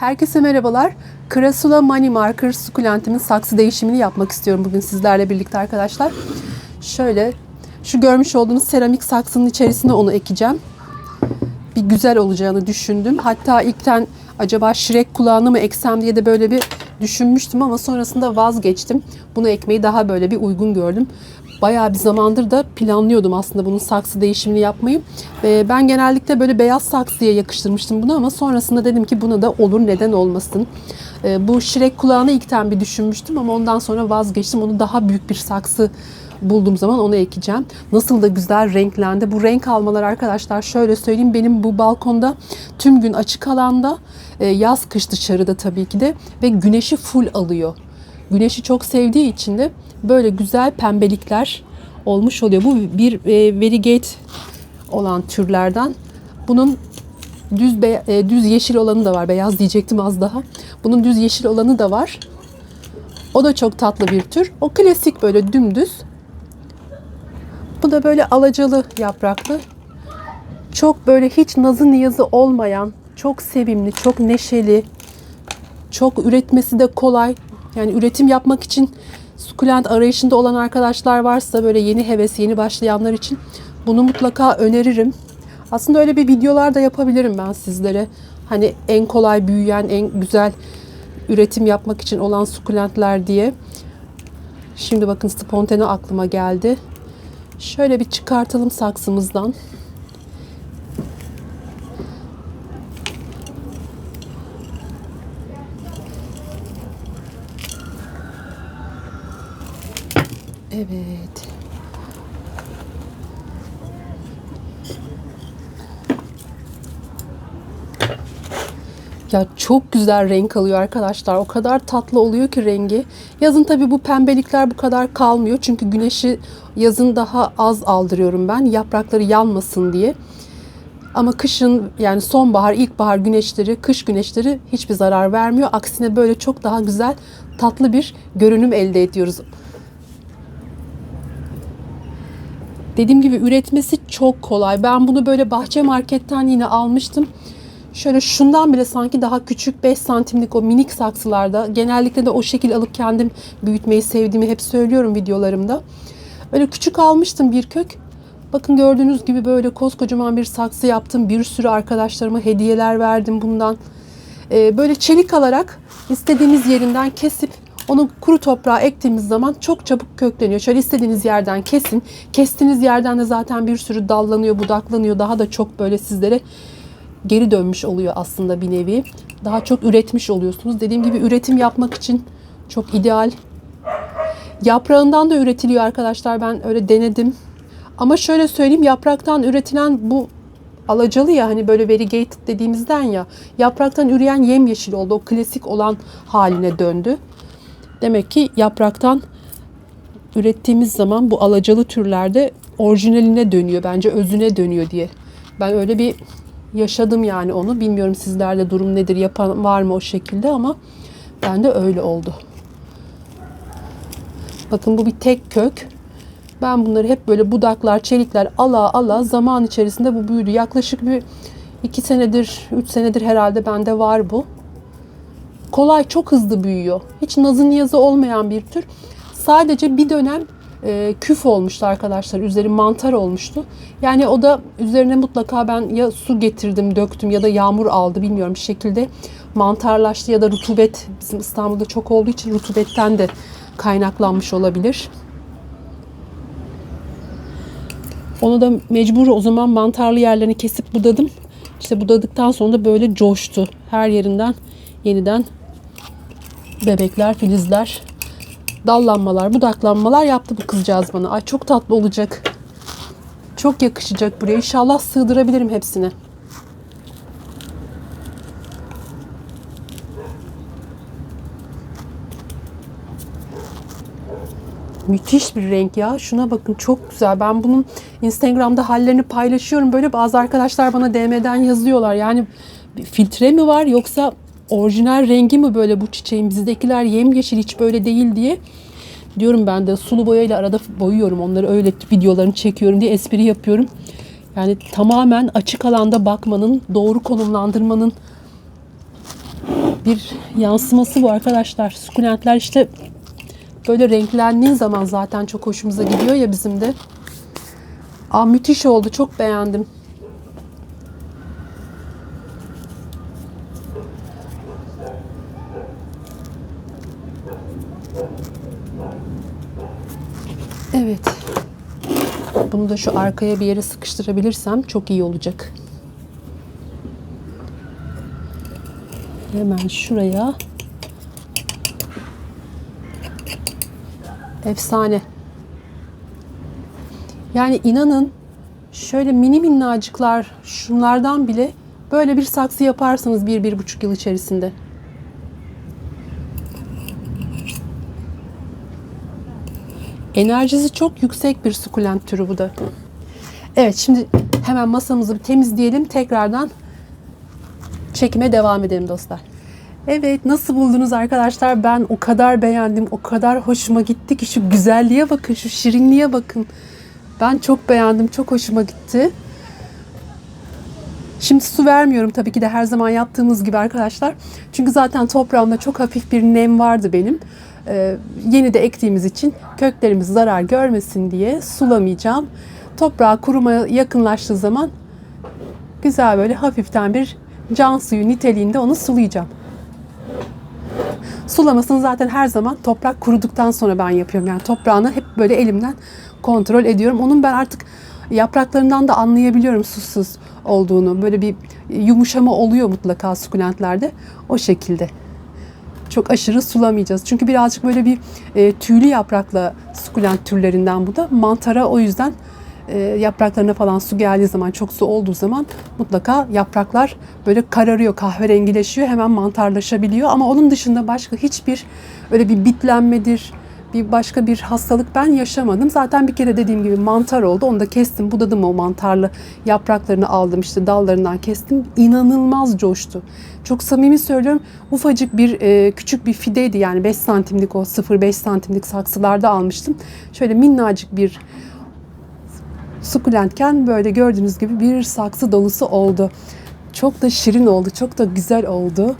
Herkese merhabalar. Krasula Money Marker sukulentimin saksı değişimini yapmak istiyorum bugün sizlerle birlikte arkadaşlar. Şöyle şu görmüş olduğunuz seramik saksının içerisine onu ekeceğim. Bir güzel olacağını düşündüm. Hatta ilkten acaba şirek kulağını mı eksem diye de böyle bir düşünmüştüm ama sonrasında vazgeçtim. Bunu ekmeyi daha böyle bir uygun gördüm. Bayağı bir zamandır da planlıyordum aslında bunun saksı değişimini yapmayı. Ve ben genellikle böyle beyaz saksıya yakıştırmıştım bunu ama sonrasında dedim ki buna da olur neden olmasın. Ee, bu şirek kulağını ilkten bir düşünmüştüm ama ondan sonra vazgeçtim. Onu daha büyük bir saksı bulduğum zaman onu ekeceğim. Nasıl da güzel renklendi. Bu renk almalar arkadaşlar şöyle söyleyeyim benim bu balkonda tüm gün açık alanda e, yaz kış dışarıda tabii ki de ve güneşi full alıyor. Güneşi çok sevdiği için de böyle güzel pembelikler olmuş oluyor. Bu bir e, olan türlerden. Bunun düz be- e, düz yeşil olanı da var. Beyaz diyecektim az daha. Bunun düz yeşil olanı da var. O da çok tatlı bir tür. O klasik böyle dümdüz. Bu da böyle alacalı yapraklı. Çok böyle hiç nazı niyazı olmayan, çok sevimli, çok neşeli, çok üretmesi de kolay. Yani üretim yapmak için sukulent arayışında olan arkadaşlar varsa böyle yeni heves, yeni başlayanlar için bunu mutlaka öneririm. Aslında öyle bir videolar da yapabilirim ben sizlere. Hani en kolay büyüyen, en güzel üretim yapmak için olan sukulentler diye. Şimdi bakın spontane aklıma geldi. Şöyle bir çıkartalım saksımızdan. Evet. Ya çok güzel renk alıyor arkadaşlar. O kadar tatlı oluyor ki rengi. Yazın tabii bu pembelikler bu kadar kalmıyor. Çünkü güneşi yazın daha az aldırıyorum ben. Yaprakları yanmasın diye. Ama kışın yani sonbahar, ilkbahar güneşleri, kış güneşleri hiçbir zarar vermiyor. Aksine böyle çok daha güzel, tatlı bir görünüm elde ediyoruz. Dediğim gibi üretmesi çok kolay. Ben bunu böyle bahçe marketten yine almıştım. Şöyle şundan bile sanki daha küçük 5 santimlik o minik saksılarda genellikle de o şekil alıp kendim büyütmeyi sevdiğimi hep söylüyorum videolarımda. Öyle küçük almıştım bir kök. Bakın gördüğünüz gibi böyle koskocaman bir saksı yaptım. Bir sürü arkadaşlarıma hediyeler verdim bundan. Ee, böyle çelik alarak istediğimiz yerinden kesip onu kuru toprağa ektiğimiz zaman çok çabuk kökleniyor. Şöyle istediğiniz yerden kesin. Kestiğiniz yerden de zaten bir sürü dallanıyor, budaklanıyor. Daha da çok böyle sizlere geri dönmüş oluyor aslında bir nevi. Daha çok üretmiş oluyorsunuz. Dediğim gibi üretim yapmak için çok ideal. Yaprağından da üretiliyor arkadaşlar. Ben öyle denedim. Ama şöyle söyleyeyim yapraktan üretilen bu alacalı ya hani böyle variegated dediğimizden ya yapraktan üreyen yemyeşil oldu. O klasik olan haline döndü. Demek ki yapraktan ürettiğimiz zaman bu alacalı türlerde orijinaline dönüyor. Bence özüne dönüyor diye. Ben öyle bir yaşadım yani onu. Bilmiyorum sizlerde durum nedir, yapan var mı o şekilde ama ben de öyle oldu. Bakın bu bir tek kök. Ben bunları hep böyle budaklar, çelikler ala ala zaman içerisinde bu büyüdü. Yaklaşık bir iki senedir, üç senedir herhalde bende var bu. Kolay, çok hızlı büyüyor. Hiç nazı niyazı olmayan bir tür. Sadece bir dönem e, küf olmuştu arkadaşlar. Üzeri mantar olmuştu. Yani o da üzerine mutlaka ben ya su getirdim, döktüm ya da yağmur aldı bilmiyorum bir şekilde mantarlaştı ya da rutubet bizim İstanbul'da çok olduğu için rutubetten de kaynaklanmış olabilir. Onu da mecbur o zaman mantarlı yerlerini kesip budadım. İşte budadıktan sonra da böyle coştu. Her yerinden yeniden bebekler, filizler, dallanmalar, budaklanmalar yaptı bu kızcağız bana. Ay çok tatlı olacak. Çok yakışacak buraya. İnşallah sığdırabilirim hepsini. Müthiş bir renk ya. Şuna bakın çok güzel. Ben bunun Instagram'da hallerini paylaşıyorum. Böyle bazı arkadaşlar bana DM'den yazıyorlar. Yani filtre mi var yoksa orijinal rengi mi böyle bu çiçeğin? Bizdekiler yemyeşil hiç böyle değil diye. Diyorum ben de sulu boyayla arada boyuyorum. Onları öyle videolarını çekiyorum diye espri yapıyorum. Yani tamamen açık alanda bakmanın, doğru konumlandırmanın bir yansıması bu arkadaşlar. Sukulentler işte böyle renklendiği zaman zaten çok hoşumuza gidiyor ya bizim de. Aa, müthiş oldu. Çok beğendim. Evet. Bunu da şu arkaya bir yere sıkıştırabilirsem çok iyi olacak. Hemen şuraya. Efsane. Yani inanın şöyle mini minnacıklar şunlardan bile böyle bir saksı yaparsanız bir, bir buçuk yıl içerisinde. Enerjisi çok yüksek bir sukulent türü bu da. Evet şimdi hemen masamızı bir temizleyelim. Tekrardan çekime devam edelim dostlar. Evet nasıl buldunuz arkadaşlar? Ben o kadar beğendim, o kadar hoşuma gitti ki şu güzelliğe bakın, şu şirinliğe bakın. Ben çok beğendim, çok hoşuma gitti. Şimdi su vermiyorum tabii ki de her zaman yaptığımız gibi arkadaşlar. Çünkü zaten toprağımda çok hafif bir nem vardı benim. Ee, yeni de ektiğimiz için köklerimiz zarar görmesin diye sulamayacağım. Toprağa kurumaya yakınlaştığı zaman güzel böyle hafiften bir can suyu niteliğinde onu sulayacağım. Sulamasını zaten her zaman toprak kuruduktan sonra ben yapıyorum. Yani toprağını hep böyle elimden kontrol ediyorum. Onun ben artık yapraklarından da anlayabiliyorum susuz olduğunu. Böyle bir yumuşama oluyor mutlaka sukulentlerde. O şekilde. Çok aşırı sulamayacağız. Çünkü birazcık böyle bir e, tüylü yaprakla sukulent türlerinden bu da. Mantara o yüzden e, yapraklarına falan su geldiği zaman, çok su olduğu zaman mutlaka yapraklar böyle kararıyor, kahverengileşiyor, hemen mantarlaşabiliyor. Ama onun dışında başka hiçbir öyle bir bitlenmedir, bir başka bir hastalık ben yaşamadım. Zaten bir kere dediğim gibi mantar oldu. Onu da kestim, budadım o mantarlı yapraklarını aldım işte dallarından kestim. İnanılmaz coştu. Çok samimi söylüyorum. Ufacık bir e, küçük bir fideydi yani 5 santimlik o 0-5 santimlik saksılarda almıştım. Şöyle minnacık bir sukulentken böyle gördüğünüz gibi bir saksı dolusu oldu. Çok da şirin oldu, çok da güzel oldu.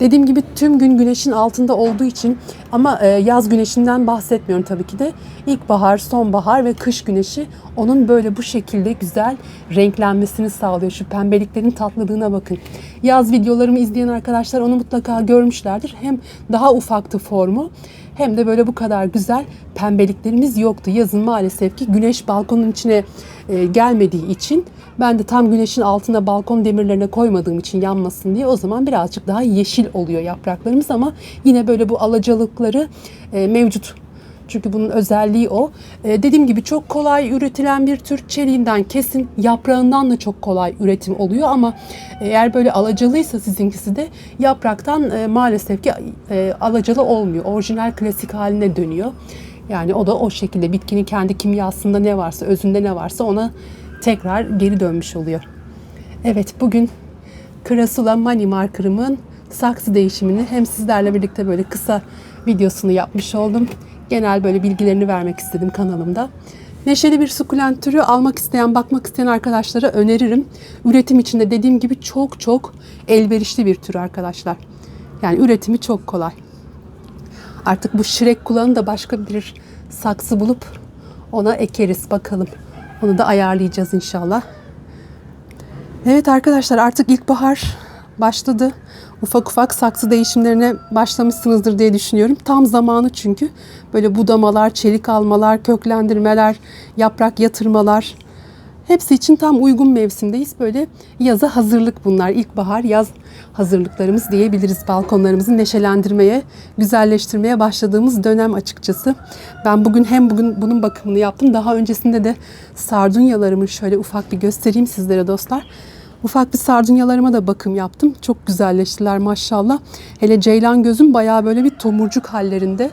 Dediğim gibi tüm gün güneşin altında olduğu için ama e, yaz güneşinden bahsetmiyorum tabii ki de. İlkbahar, sonbahar ve kış güneşi onun böyle bu şekilde güzel renklenmesini sağlıyor. Şu pembeliklerin tatlılığına bakın. Yaz videolarımı izleyen arkadaşlar onu mutlaka görmüşlerdir. Hem daha ufaktı formu hem de böyle bu kadar güzel pembeliklerimiz yoktu. Yazın maalesef ki güneş balkonun içine e, gelmediği için ben de tam güneşin altına balkon demirlerine koymadığım için yanmasın diye o zaman birazcık daha yeşil oluyor yapraklarımız ama yine böyle bu alacalıkları e, mevcut. Çünkü bunun özelliği o. E, dediğim gibi çok kolay üretilen bir tür çeliğinden kesin yaprağından da çok kolay üretim oluyor ama eğer böyle alacalıysa sizinkisi de yapraktan e, maalesef ki e, alacalı olmuyor. Orijinal klasik haline dönüyor. Yani o da o şekilde bitkinin kendi kimyasında ne varsa, özünde ne varsa ona tekrar geri dönmüş oluyor. Evet bugün Krasula Money Marker'ımın saksı değişimini hem sizlerle birlikte böyle kısa videosunu yapmış oldum. Genel böyle bilgilerini vermek istedim kanalımda. Neşeli bir sukulent türü almak isteyen, bakmak isteyen arkadaşlara öneririm. Üretim içinde dediğim gibi çok çok elverişli bir tür arkadaşlar. Yani üretimi çok kolay. Artık bu şirek kulağını da başka bir saksı bulup ona ekeriz bakalım. Onu da ayarlayacağız inşallah. Evet arkadaşlar artık ilkbahar başladı. Ufak ufak saksı değişimlerine başlamışsınızdır diye düşünüyorum. Tam zamanı çünkü. Böyle budamalar, çelik almalar, köklendirmeler, yaprak yatırmalar. Hepsi için tam uygun mevsimdeyiz. Böyle yaza hazırlık bunlar. İlkbahar, yaz hazırlıklarımız diyebiliriz. Balkonlarımızı neşelendirmeye, güzelleştirmeye başladığımız dönem açıkçası. Ben bugün hem bugün bunun bakımını yaptım. Daha öncesinde de sardunyalarımı şöyle ufak bir göstereyim sizlere dostlar. Ufak bir sardunyalarıma da bakım yaptım. Çok güzelleştiler maşallah. Hele ceylan gözüm bayağı böyle bir tomurcuk hallerinde.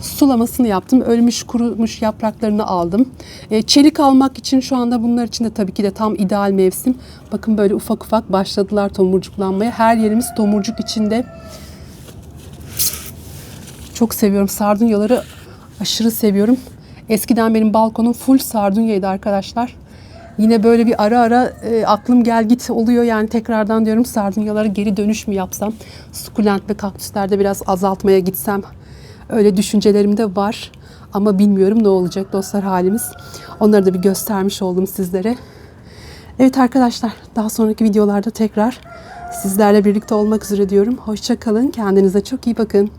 Sulamasını yaptım. Ölmüş kurumuş yapraklarını aldım. E, çelik almak için şu anda bunlar için de tabii ki de tam ideal mevsim. Bakın böyle ufak ufak başladılar tomurcuklanmaya. Her yerimiz tomurcuk içinde. Çok seviyorum sardunyaları. Aşırı seviyorum. Eskiden benim balkonum full sardunyaydı arkadaşlar. Yine böyle bir ara ara e, aklım gel git oluyor yani tekrardan diyorum sardunyalara geri dönüş mü yapsam? Sukulent ve kaktüslerde biraz azaltmaya gitsem. Öyle düşüncelerim de var. Ama bilmiyorum ne olacak dostlar halimiz. Onları da bir göstermiş oldum sizlere. Evet arkadaşlar daha sonraki videolarda tekrar sizlerle birlikte olmak üzere diyorum. Hoşça kalın. Kendinize çok iyi bakın.